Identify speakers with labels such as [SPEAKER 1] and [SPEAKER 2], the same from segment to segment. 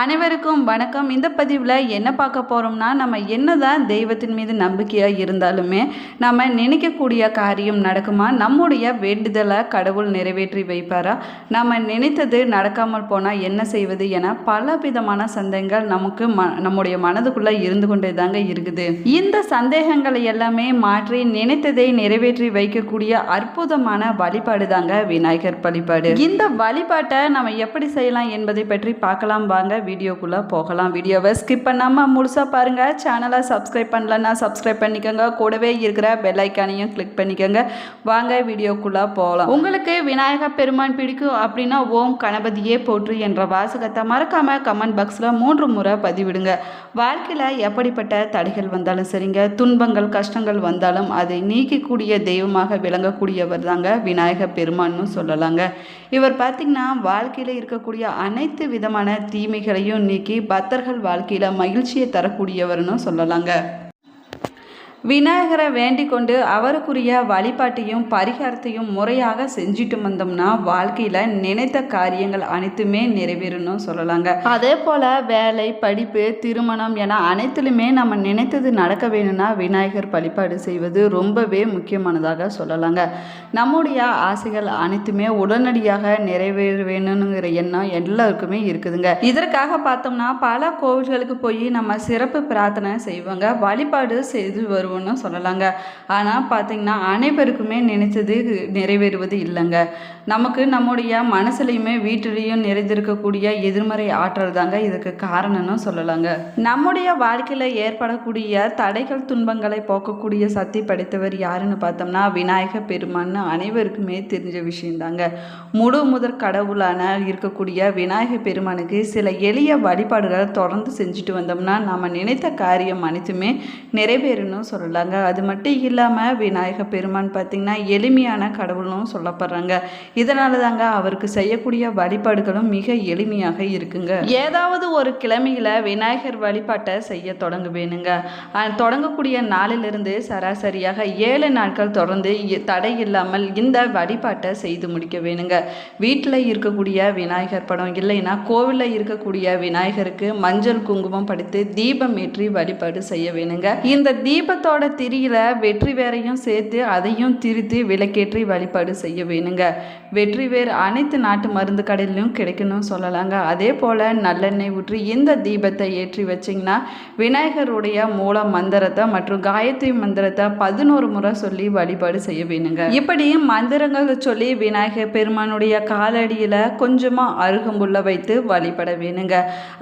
[SPEAKER 1] அனைவருக்கும் வணக்கம். இந்த பதிவில் என்ன பார்க்க போகிறோம்னா நம்ம என்ன தான் தெய்வத்தின் மீது நம்பிக்கையாக இருந்தாலுமே நம்ம நினைக்கக்கூடிய காரியம் நடக்குமா? நம்முடைய வேண்டுதலை கடவுள் நிறைவேற்றி வைப்பாரா? நம்ம நினைத்தது நடக்காமல் போனால் என்ன செய்வது என பல விதமான சந்தேகங்கள் நமக்கு ம நம்முடைய மனதுக்குள்ளே இருந்து கொண்டே தாங்க இருக்குது. இந்த சந்தேகங்களை எல்லாமே மாற்றி நினைத்ததை நிறைவேற்றி வைக்கக்கூடிய அற்புதமான வழிபாடு தாங்க விநாயகர் வழிபாடு. இந்த வழிபாட்டை நம்ம எப்படி செய்யலாம் என்பதை பற்றி பார்க்கலாம் வாங்க. வீடியோக்குள்ளே போகலாம். வீடியோவை ஸ்கிப் பண்ணாமல் முழுசாக பாருங்கள் சேனலை சப்ஸ்கிரைப் பண்ணலன்னா சப்ஸ்கிரைப் பண்ணிக்கோங்க. கூடவே இருக்கிற பெல்லைக்கானையும் கிளிக் பண்ணிக்கோங்க. வாங்க வீடியோக்குள்ளே போகலாம் உங்களுக்கு விநாயக பெருமான் பிடிக்கும் அப்படின்னா ஓம் கணபதியே போற்று என்ற வாசகத்தை மறக்காமல் கமெண்ட் பாக்ஸில் மூன்று முறை பதிவிடுங்க. வாழ்க்கையில் எப்படிப்பட்ட தடைகள் வந்தாலும் சரிங்க. துன்பங்கள் கஷ்டங்கள் வந்தாலும் அதை நீக்கக்கூடிய தெய்வமாக விளங்கக்கூடியவர் தாங்க விநாயக பெருமான்னு சொல்லலாங்க. இவர் பார்த்திங்கன்னா வாழ்க்கையில் இருக்கக்கூடிய அனைத்து விதமான தீமைகள் தீமைகளையும் நீக்கி பக்தர்கள் வாழ்க்கையில் மகிழ்ச்சியை தரக்கூடியவர்னு சொல்லலாங்க. விநாயகரை வேண்டிக் கொண்டு அவருக்குரிய வழிபாட்டையும் பரிகாரத்தையும் முறையாக செஞ்சுட்டு வந்தோம்னா வாழ்க்கையில் நினைத்த காரியங்கள் அனைத்துமே நிறைவேறணும் சொல்லலாங்க. அதே போல் வேலை படிப்பு திருமணம் என அனைத்துலையுமே நம்ம நினைத்தது நடக்க வேணும்னா விநாயகர் வழிபாடு செய்வது ரொம்பவே முக்கியமானதாக சொல்லலாங்க. நம்முடைய ஆசைகள் அனைத்துமே உடனடியாக நிறைவேற வேணுங்கிற எண்ணம் எல்லாருக்குமே இருக்குதுங்க. இதற்காக பார்த்தோம்னா பல கோவில்களுக்கு போய் நம்ம சிறப்பு பிரார்த்தனை செய்வாங்க. வழிபாடு செய்து வருவோம்னு சொல்லலாங்க. ஆனால் பார்த்திங்கன்னா அனைவருக்குமே நினைச்சது நிறைவேறுவது இல்லைங்க. நமக்கு நம்முடைய மனசுலையுமே வீட்டிலையும் நிறைந்திருக்கக்கூடிய எதிர்மறை ஆற்றல் தாங்க இதுக்கு காரணம்னு சொல்லலாங்க. நம்முடைய வாழ்க்கையில் ஏற்படக்கூடிய தடைகள் துன்பங்களை போக்கக்கூடிய சக்தி படைத்தவர் யாருன்னு பார்த்தோம்னா விநாயக பெருமான்னு அனைவருக்குமே தெரிஞ்ச விஷயந்தாங்க. முழு முதற் கடவுளான இருக்கக்கூடிய விநாயக பெருமானுக்கு சில எளிய வழிபாடுகளை தொடர்ந்து செஞ்சுட்டு வந்தோம்னா நம்ம நினைத்த காரியம் அனைத்துமே நிறைவேறணும் சொல்லலாங்க. அது மட்டும் இல்லாமல் விநாயக பெருமான் பார்த்திங்கன்னா எளிமையான கடவுளும் சொல்லப்படுறாங்க. இதனால தாங்க அவருக்கு செய்யக்கூடிய வழிபாடுகளும் மிக எளிமையாக இருக்குங்க. ஏதாவது ஒரு கிழமையில் விநாயகர் வழிபாட்டை செய்ய தொடங்க வேணுங்க தொடங்கக்கூடிய நாளிலிருந்து சராசரியாக ஏழு நாட்கள் தொடர்ந்து தடை இல்லாமல் இந்த வழிபாட்டை செய்து முடிக்க வேணுங்க வீட்டில் இருக்கக்கூடிய விநாயகர் படம் இல்லைன்னா கோவிலில் இருக்கக்கூடிய விநாயகருக்கு மஞ்சள் குங்குமம் படித்து தீபம் ஏற்றி வழிபாடு செய்ய வேணுங்க இந்த தீபத்தோட திரியில வெற்றி வேரையும் சேர்த்து அதையும் திரித்து விளக்கேற்றி வழிபாடு செய்ய வேணுங்க. வெற்றி வேர் அனைத்து நாட்டு மருந்து கடையிலும் கிடைக்கணும் சொல்லலாங்க. அதே போல் நல்லெண்ணெய் ஊற்றி இந்த தீபத்தை ஏற்றி வச்சிங்கன்னா விநாயகருடைய மூல மந்திரத்தை மற்றும் காயத்ரி மந்திரத்தை பதினோரு முறை சொல்லி வழிபாடு செய்ய வேணுங்க. இப்படி மந்திரங்களை சொல்லி விநாயகர் பெருமானுடைய காலடியில் கொஞ்சமாக அருகம்புல்ல வைத்து வழிபட வேணுங்க.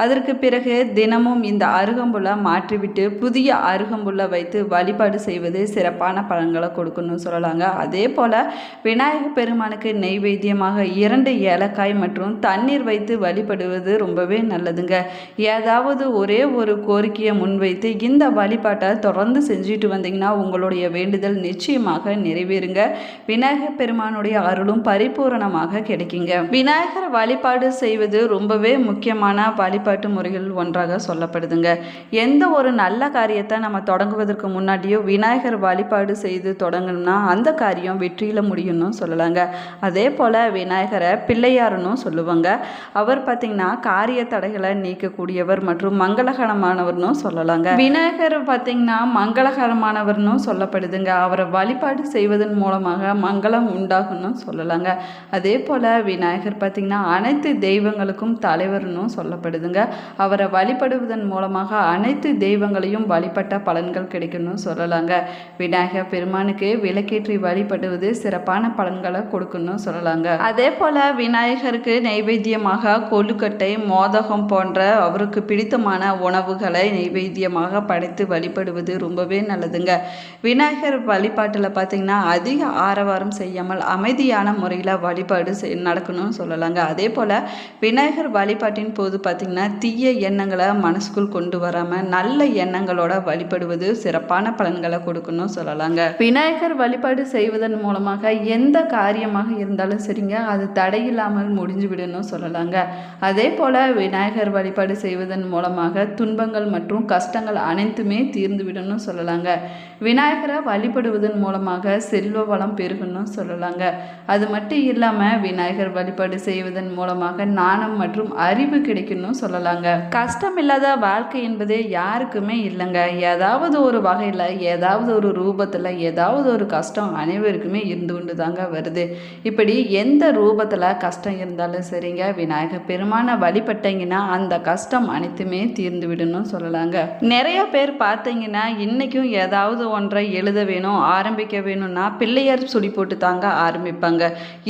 [SPEAKER 1] அதற்கு பிறகு தினமும் இந்த அருகம்புல்லை மாற்றிவிட்டு புதிய அருகம்புல்ல வைத்து வழிபாடு செய்வது சிறப்பான பலன்களை கொடுக்கணும்னு சொல்லலாங்க. அதே போல் விநாயகர் பெருமானுக்கு நெய்வேத்தியமாக இரண்டு ஏலக்காய் மற்றும் தண்ணீர் வைத்து வழிபடுவது ரொம்பவே நல்லதுங்க. ஏதாவது ஒரே ஒரு கோரிக்கையை முன்வைத்து இந்த வழிபாட்டை தொடர்ந்து செஞ்சுட்டு வந்தீங்கன்னா உங்களுடைய வேண்டுதல் நிச்சயமாக நிறைவேறுங்க. விநாயகர் பெருமானுடைய அருளும் பரிபூரணமாக கிடைக்குங்க. விநாயகர் வழிபாடு செய்வது ரொம்பவே முக்கியமான வழிபாட்டு முறைகள் ஒன்றாக சொல்லப்படுதுங்க. எந்த ஒரு நல்ல காரியத்தை நம்ம தொடங்குவதற்கு முன் முன்னாடியோ விநாயகர் வழிபாடு செய்து தொடங்கணும்னா அந்த காரியம் வெற்றியில் முடியும்னு சொல்லலாங்க. அதே போல் விநாயகரை பிள்ளையாருன்னு சொல்லுவாங்க. அவர் பார்த்திங்கன்னா காரிய தடைகளை நீக்கக்கூடியவர் மற்றும் மங்களகரமானவர்னு சொல்லலாங்க. விநாயகர் பார்த்திங்கன்னா மங்களகரமானவர்னு சொல்லப்படுதுங்க. அவரை வழிபாடு செய்வதன் மூலமாக மங்களம் உண்டாகும்னு சொல்லலாங்க. அதே போல் விநாயகர் பார்த்திங்கன்னா அனைத்து தெய்வங்களுக்கும் தலைவர்னு சொல்லப்படுதுங்க. அவரை வழிபடுவதன் மூலமாக அனைத்து தெய்வங்களையும் வழிபட்ட பலன்கள் கிடைக்கும்னு சொல்லலாங்க. விநாயகர் பெருமானுக்கு விளக்கேற்றி வழிபடுவது சிறப்பான பலன்களை கொடுக்குன்னு சொல்லலாங்க. அதே போல் விநாயகருக்கு நைவேத்தியமாக கொழுக்கட்டை மோதகம் போன்ற அவருக்கு பிடித்தமான உணவுகளை நைவேத்தியமாக படைத்து வழிபடுவது ரொம்பவே நல்லதுங்க. விநாயகர் வழிபாட்டில் பார்த்தீங்கன்னா அதிக ஆரவாரம் செய்யாமல் அமைதியான முறையில் வழிபாடு நடக்கணும்னு சொல்லலாங்க. அதே போல் விநாயகர் வழிபாட்டின் போது பார்த்திங்கன்னா தீய எண்ணங்களை மனசுக்குள் கொண்டு வராமல் நல்ல எண்ணங்களோட வழிபடுவது சிறப்பான பலன்களை கொடுக்கணும் சொல்லலாங்க. விநாயகர் வழிபாடு செய்வதன் மூலமாக எந்த காரியமாக இருந்தாலும் சரிங்க அது தடையில்லாமல் முடிஞ்சு விடணும் சொல்லலாங்க. அதே போல் விநாயகர் வழிபாடு செய்வதன் மூலமாக துன்பங்கள் மற்றும் கஷ்டங்கள் அனைத்துமே தீர்ந்து விடணும் சொல்லலாங்க. விநாயகரை வழிபடுவதன் மூலமாக செல்வ வளம் பெருகணும் சொல்லலாங்க. அது மட்டும் இல்லாமல் விநாயகர் வழிபாடு செய்வதன் மூலமாக ஞானம் மற்றும் அறிவு கிடைக்கணும் சொல்லலாங்க. கஷ்டம் இல்லாத வாழ்க்கை என்பது யாருக்குமே இல்லைங்க. ஏதாவது ஒரு வகையில் ஏதாவது ஒரு ரூபத்தில் ஏதாவது ஒரு கஷ்டம் அனைவருக்குமே இருந்து கொண்டு தாங்க வருது. இப்படி எந்த ரூபத்தில் கஷ்டம் இருந்தாலும் சரிங்க. விநாயகர் பெருமானை வழிபட்டீங்கன்னா அந்த கஷ்டம் அனைத்துமே தீர்ந்து விடணும் சொல்லலாங்க. நிறைய பேர் பார்த்தீங்கன்னா இன்றைக்கும் ஏதாவது ஒன்றை எழுத வேணும் ஆரம்பிக்க வேணும்னா பிள்ளையார் சுழி போட்டு தாங்க ஆரம்பிப்பாங்க.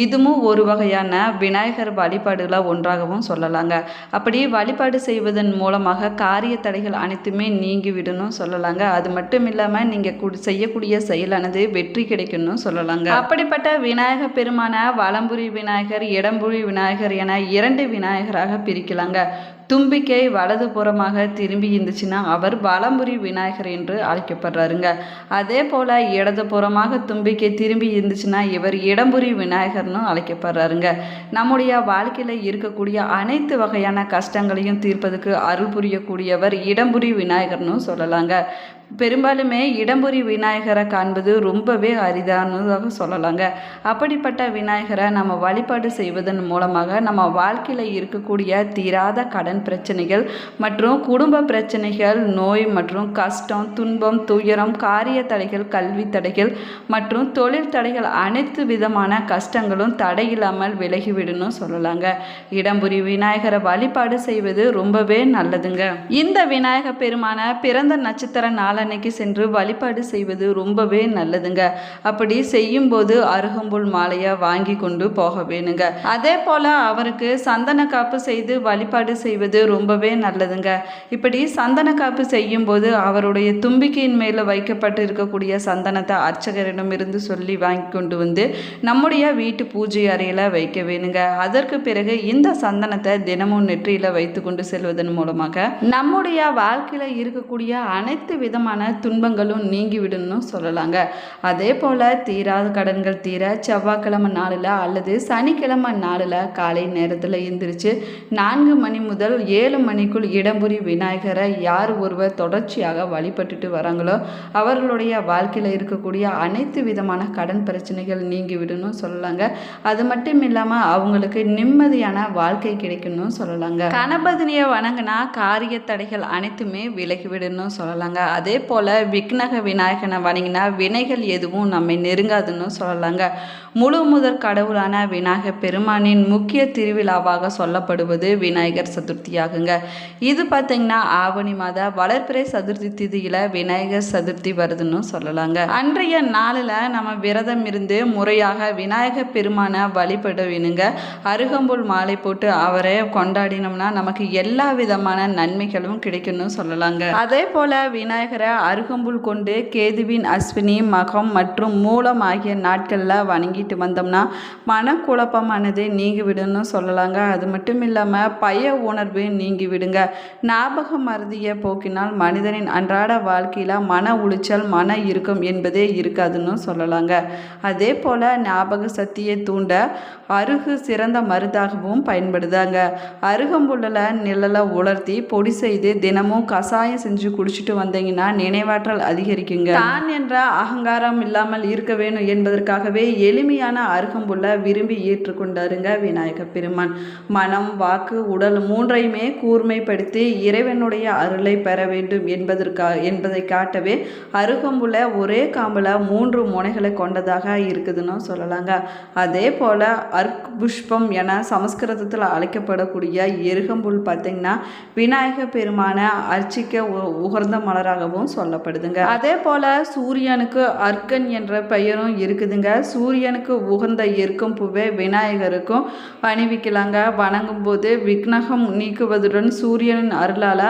[SPEAKER 1] இதுவும் ஒரு வகையான விநாயகர் வழிபாடுகளாக ஒன்றாகவும் சொல்லலாங்க. அப்படி வழிபாடு செய்வதன் மூலமாக காரிய தடைகள் அனைத்துமே நீங்கி விடணும் சொல்லலாங்க. அது மட்டும் இல்லாமல் நீங்கள் செய்யக்கூடிய செயலானது வெற்றி கிடைக்கணும் சொல்லலாங்க. அப்படிப்பட்ட விநாயகர் பெருமான வலம்புரி விநாயகர் இடம்புரி விநாயகர் என இரண்டு விநாயகராக பிரிக்கலாங்க. தும்பிக்கை வலது புறமாக திரும்பி இருந்துச்சுன்னா அவர் வலம்புரி விநாயகர் என்று அழைக்கப்படுறாருங்க. அதே போல் இடது புறமாக தும்பிக்கை திரும்பி இருந்துச்சுன்னா இவர் இடம்புரி விநாயகர்னு அழைக்கப்படுறாருங்க. நம்முடைய வாழ்க்கையில் இருக்கக்கூடிய அனைத்து வகையான கஷ்டங்களையும் தீர்ப்பதற்கு அருள் புரியக்கூடியவர் இடம்புரி விநாயகர்னு சொல்லலாங்க. பெரும்பாலுமே இடம்புரி விநாயகரை காண்பது ரொம்பவே அரிதானதாக சொல்லலாங்க. அப்படிப்பட்ட விநாயகரை நம்ம வழிபாடு செய்வதன் மூலமாக நம்ம வாழ்க்கையில் இருக்கக்கூடிய தீராத கடன் பிரச்சனைகள் மற்றும் குடும்ப பிரச்சனைகள் நோய் மற்றும் கஷ்டம் துன்பம் துயரம் காரிய தடைகள் கல்வி தடைகள் மற்றும் தொழில் தடைகள் அனைத்து விதமான கஷ்டங்களும் தடையில்லாமல் விலகிவிடணும் சொல்லலாங்க. இடம்புரி விநாயகரை வழிபாடு செய்வது ரொம்பவே நல்லதுங்க. இந்த விநாயகர் பெருமான பிறந்த நட்சத்திர அன்னைக்கு சென்று வழிபாடு செய்வது ரொம்பவே நல்லதுங்க. அப்படி செய்யும்போது அருகம்புல் மாலையை வாங்கி கொண்டு போக வேணுங்க. அதே போல் அவருக்கு சந்தன காப்பு செய்து வழிபாடு செய்வது ரொம்பவே நல்லதுங்க. இப்படி சந்தன காப்பு செய்யும்போது அவருடைய தும்பிக்கையின் மேலே வைக்கப்பட்டு இருக்கக்கூடிய சந்தனத்தை அர்ச்சகரிடமிருந்து சொல்லி வாங்கி கொண்டு வந்து நம்முடைய வீட்டு பூஜை அறையில் வைக்க வேணுங்க. அதற்கு பிறகு இந்த சந்தனத்தை தினமும் நெற்றியில் வைத்து கொண்டு செல்வதன் மூலமாக நம்முடைய வாழ்க்கையில் இருக்கக்கூடிய அனைத்து விதமான துன்பங்களும் நீங்கிவிடும்னு சொல்லலாங்க. அதே போல் தீராத கடன்கள் தீர செவ்வாய்க்கிழமை நாளில் அல்லது சனிக்கிழமை நாளில் காலை நேரத்தில் எந்திரிச்சு நான்கு மணி முதல் ஏழு மணிக்குள் இடம்புரி விநாயகரை யார் ஒருவர் தொடர்ச்சியாக வழிபட்டுட்டு வராங்களோ அவர்களுடைய வாழ்க்கையில் இருக்கக்கூடிய அனைத்து விதமான கடன் பிரச்சனைகள் நீங்கிவிடும் சொல்லலாங்க. அது மட்டும் இல்லாமல் அவங்களுக்கு நிம்மதியான வாழ்க்கை கிடைக்கணும் சொல்லலாங்க. கணபதினியை வணங்கினா காரிய தடைகள் அனைத்துமே விலகி சொல்லலாங்க. அதே போல் விக்னக விநாயகனை வணங்கினா வினைகள் எதுவும் நம்மை நெருங்காதுன்னு சொல்லலாங்க. முழு முதற் கடவுளான விநாயகர் பெருமானின் முக்கிய திருவிழாவாக சொல்லப்படுவது விநாயகர் சதுர்த்தியாகுங்க. இது பார்த்தீங்கன்னா ஆவணி மாத வளர்ப்பிறை சதுர்த்தி திதியில் விநாயகர் சதுர்த்தி வருதுன்னு சொல்லலாங்க. அன்றைய நாளில் நம்ம விரதம் இருந்து முறையாக விநாயகர் பெருமானை வழிபட வேணுங்க அருகம்புல் மாலை போட்டு அவரை கொண்டாடினோம்னா நமக்கு எல்லா விதமான நன்மைகளும் கிடைக்கும்னு சொல்லலாங்க. அதே போல் விநாயகரை அருகம்புல் கொண்டு கேதுவின் அஸ்வினி மகம் மற்றும் மூலம் ஆகிய நாட்களில் வணங்கிட்டு வந்தோம்னா மனக்குழப்பமானது நீங்கி விடுன்னு சொல்லலாங்க. அது மட்டும் இல்லாமல் பய உணர்வு நீங்கிவிடுங்க. ஞாபக மருதியை போக்கினால் மனிதனின் அன்றாட வாழ்க்கையில் மன உளைச்சல் மன இருக்கும் என்பதே இருக்காதுன்னு சொல்லலாங்க. அதே போல் ஞாபக சக்தியை தூண்ட அருகு சிறந்த மருந்தாகவும் பயன்படுதாங்க. அருகம்புல்லில் நிழலை உலர்த்தி பொடி செய்து தினமும் கஷாயம் செஞ்சு குடிச்சிட்டு வந்தீங்கன்னா நினைவாற்றல் அதிகரிக்குங்க. தான் என்ற அகங்காரம் இல்லாமல் இருக்க வேணும் என்பதற்காகவே எளிமையான அருகம்புள்ள விரும்பி ஏற்றுக்கொண்டாருங்க விநாயக பெருமான். மனம் வாக்கு உடல் மூன்றையுமே கூர்மைப்படுத்தி இறைவனுடைய அருளை பெற வேண்டும் என்பதற்கா என்பதை காட்டவே அருகம்புள்ள ஒரே காம்பில் மூன்று முனைகளை கொண்டதாக இருக்குதுன்னு சொல்லலாங்க. அதே போல் அர்க் புஷ்பம் என சமஸ்கிருதத்தில் அழைக்கப்படக்கூடிய எருகம்புல் பார்த்திங்கன்னா விநாயக பெருமான அர்ச்சிக்க உ- உகர்ந்த மலராகவும் சொல்லப்படுதுங்க. அதே போல் சூரியனுக்கு அர்க்கன் என்ற பெயரும் இருக்குதுங்க. சூரியனுக்கு உகந்த இருக்கும் பூவே விநாயகருக்கும் பணிவிக்கலாங்க. வணங்கும் போது விக்னகம் நீக்குவதுடன் சூரியனின் அருளால்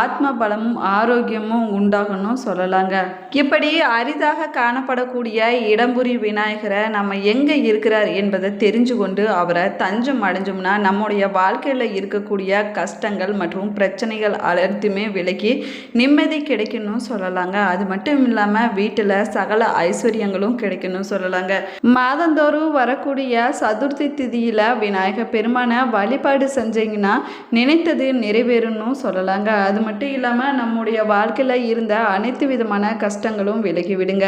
[SPEAKER 1] ஆத்ம பலமும் ஆரோக்கியமும் உண்டாகணும் சொல்லலாங்க. இப்படி அரிதாக காணப்படக்கூடிய இடம்புரி விநாயகரை நம்ம எங்கே இருக்கிறார் என்பதை தெரிஞ்சு கொண்டு அவரை தஞ்சம் அடைஞ்சோம்னா நம்முடைய வாழ்க்கையில் இருக்கக்கூடிய கஷ்டங்கள் மற்றும் பிரச்சனைகள் அனைத்துமே விலக்கி நிம்மதி கிடைக்கணும் கிடைக்கணும்னு சொல்லலாங்க. அது மட்டும் இல்லாமல் வீட்டில் சகல ஐஸ்வர்யங்களும் கிடைக்கணும் சொல்லலாங்க. மாதந்தோறும் வரக்கூடிய சதுர்த்தி திதியில் விநாயகர் பெருமானை வழிபாடு செஞ்சீங்கன்னா நினைத்தது நிறைவேறணும் சொல்லலாங்க. அது மட்டும் இல்லாமல் நம்முடைய வாழ்க்கையில் இருந்த அனைத்து விதமான கஷ்டங்களும் விலகிவிடுங்க.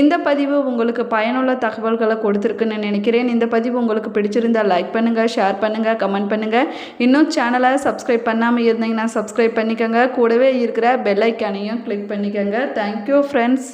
[SPEAKER 1] இந்த பதிவு உங்களுக்கு பயனுள்ள தகவல்களை கொடுத்துருக்குன்னு நினைக்கிறேன். இந்த பதிவு உங்களுக்கு பிடிச்சிருந்தா லைக் பண்ணுங்கள் ஷேர் பண்ணுங்கள் கமெண்ட் பண்ணுங்கள் இன்னும் சேனலை சப்ஸ்கிரைப் பண்ணாமல் இருந்தீங்கன்னா சப்ஸ்கிரைப் பண்ணிக்கோங்க. கூடவே இருக்கிற பெல் ஐக்கானையும் கிளிக் பண்ணிக்கோங்க தேங்க்யூ ஃப்ரெண்ட்ஸ்